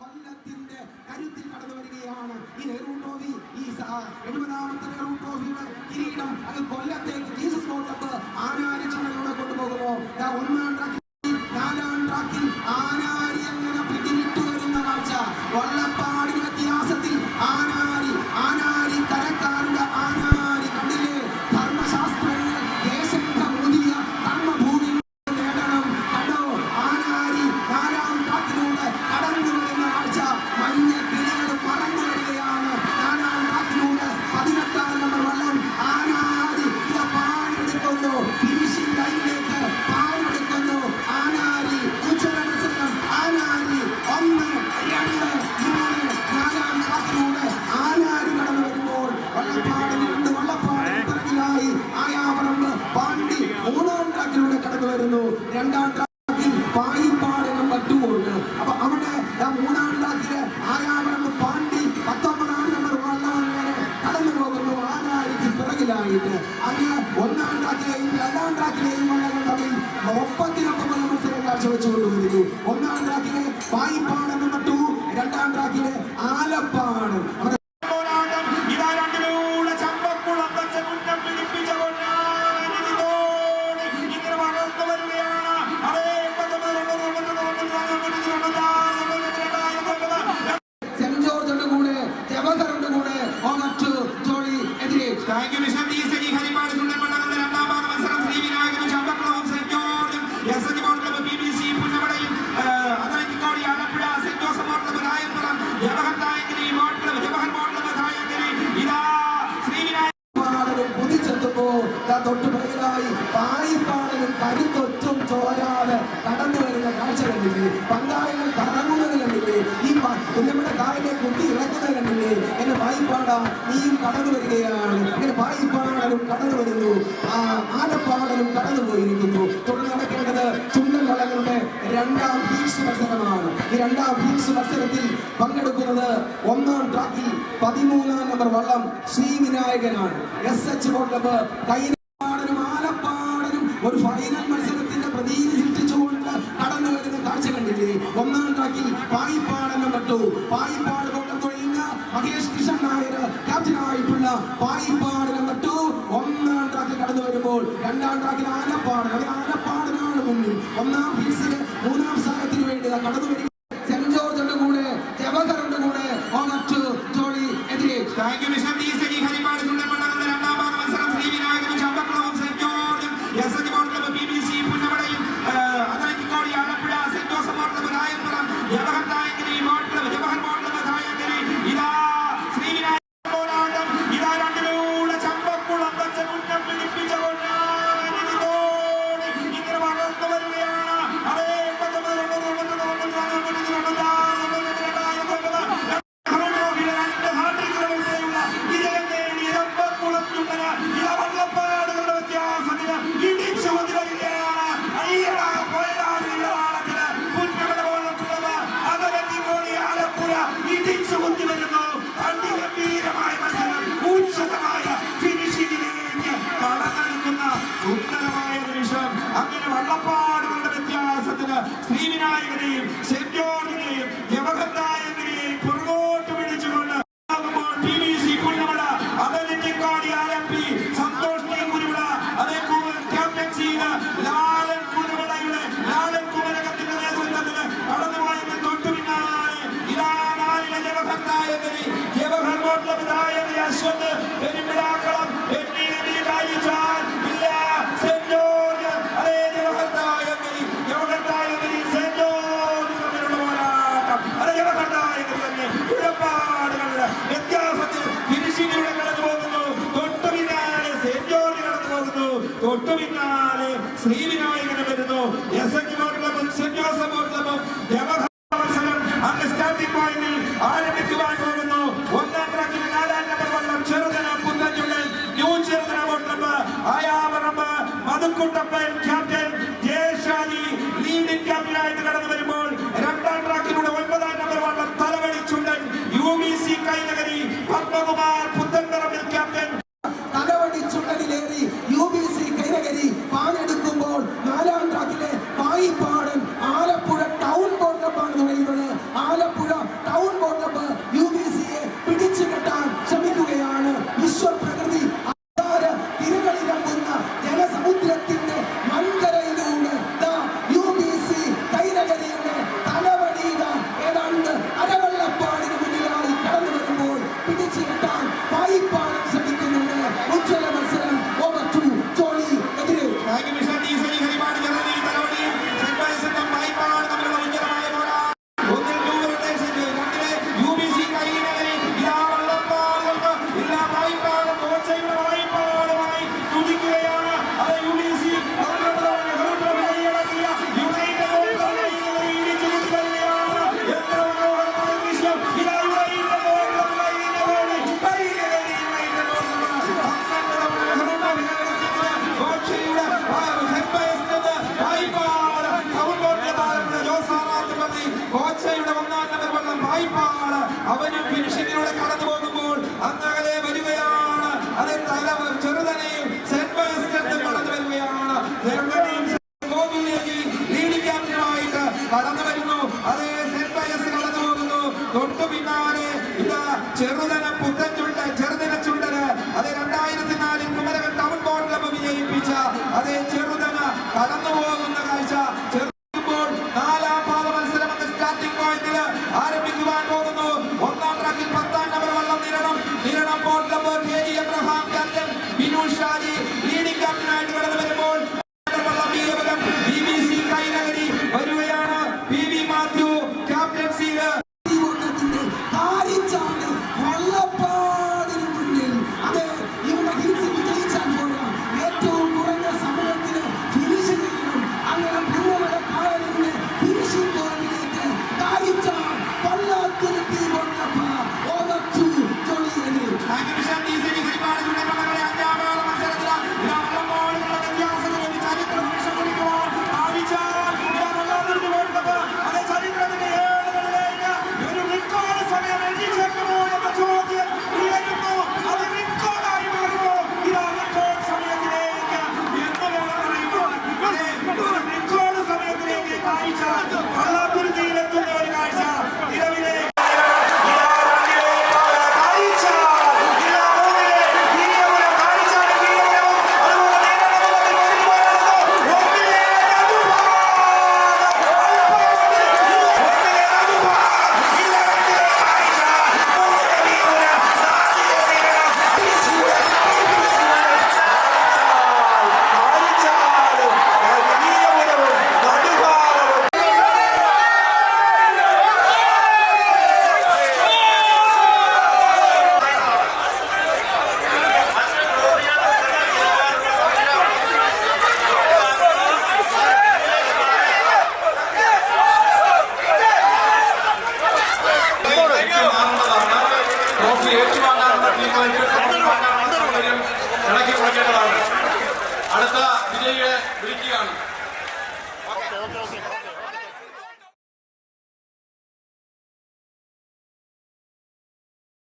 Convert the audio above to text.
കൊല്ലത്തിന്റെ കരുത്തിൽ കടന്നു വരികയാണ്. ഈ നെഹ്റു ഈ എഴുപതാമത്തെ നെഹ്റു ട്രോഫിയുടെ കിരീടം അത് കൊല്ലത്തേക്ക് ജീസസ് കോട്ടപ്പ് ആനാരി കൊണ്ടുപോകുമോ? ഒന്നാം ട്രാക്കിലെയും രണ്ടാം ട്രാക്കിലെയും വള്ളങ്ങൾ തമ്മിൽ ഒപ്പത്തിനൊപ്പമുള്ള മത്സരം കാഴ്ചവെച്ചുകൊണ്ടുവരുന്നു ഒന്നാം ട്രാക്കിലെ പായിപ്പാടെന്ന് മറ്റു രണ്ടാം ട്രാക്കിലെ ആലപ്പാണ് സെന്റ് ജോർജ് ഉണ്ട് കൂടെ ജവഹർ കൂടെ. ഓണറ്റ് ജോളി എതിരെ. താങ്ക് യു കുതിച്ചെത്തുമ്പോ ദാ തൊട്ട് പിറകിലായി പായിപ്പാടലും കരുത്തൊറ്റും ചോരാതെ കടന്നു വരുന്ന കാഴ്ച കണ്ടില്ലേ? പങ്കാളികൾ കറങ്ങുന്നത് കണ്ടില്ലേ? ഈ പ- കാലിനെ കുത്തി ഇറക്കുന്നത് കണ്ടില്ലേ? എന്നെ പായിപ്പാടാ നീയും കടന്നു വരികയാണ്. ഇങ്ങനെ പായിപ്പാടലും കടന്നു വരുന്നു. ആ ആനപ്പാടലും കടന്നു പോയിരിക്കുന്നു. തുടർന്ന് നടക്കേണ്ടത് ചുണ്ടൻ വള്ളങ്ങളുടെ രണ്ടാം ഹീൽസ് മത്സരമാണ്. ഈ രണ്ടാം ഹീൽസ് മത്സരത്തിൽ പങ്കെടുക്കുന്നത് ഒന്നാം ട്രാക്കിൽ പതിമൂന്നാം നമ്പർ വള്ളം ശ്രീ വിനായകനാണ്. എസ് എച്ച് കൈനാടനും ആലപ്പാടനും ഒരു ഫൈനൽ മത്സരത്തിന്റെ പ്രതീതി സൃഷ്ടിച്ചുകൊണ്ട് കടന്നു വരുന്ന കാഴ്ച കണ്ടില്ലേ? ഒന്നാം ട്രാക്കിൽ പായിപ്പാടെന്ന് കണ്ടു പായിപ്പാട് കൊണ്ടം തൊഴിയുന്ന മഹേഷ് കിഷൻ നായർ ക്യാപ്റ്റനായിട്ടുള്ള പായിപ്പാടിനെ കണ്ടു ഒന്നാം ട്രാക്കിൽ കടന്നു വരുമ്പോൾ രണ്ടാം ട്രാക്കിൽ ആലപ്പാട് ആലപ്പാടനാണ് മുന്നിൽ. ഒന്നാം ഫീസിൽ മൂന്നാം സ്ഥാനത്തിന് വേണ്ടി കടന്നു കടന്നു ശ്രീവിനായകനെയും സെന്റ് ജോർജിനെയും ജവഹർ നായകനെയും പുറകോട്ട് പിടിച്ചുകൊണ്ട് ആകുമ്പോൾ PVC പുന്നമട, അതലറ്റിക്കാടി ആലപ്പി, സന്തോഷ് ടി. കുരുവിള, അതേ ക്യാപ്റ്റൻസിയിൽ ലാലൻ കുരുവിളയുടെ, ലാലൻ കുമരകത്തിന്റെ നേതൃത്വത്തിൽ കടന്നുപോയതിന് തൊട്ടു പിന്നാലെ ഇതാ അശ്വത്, അബ്ദുക്കുട്ടപ്പൻ ക്യാപ്റ്റൻ ജയശാലി ലീഡിംഗ് ക്യാപ്റ്റനായിട്ട് കടന്നു വരുമ്പോൾ രണ്ടാം ട്രാക്കിലൂടെ ഒൻപതാം നമ്പർ വള്ളം തലവടിച്ചുണ്ടൻ U B C Kainakary Padmakumar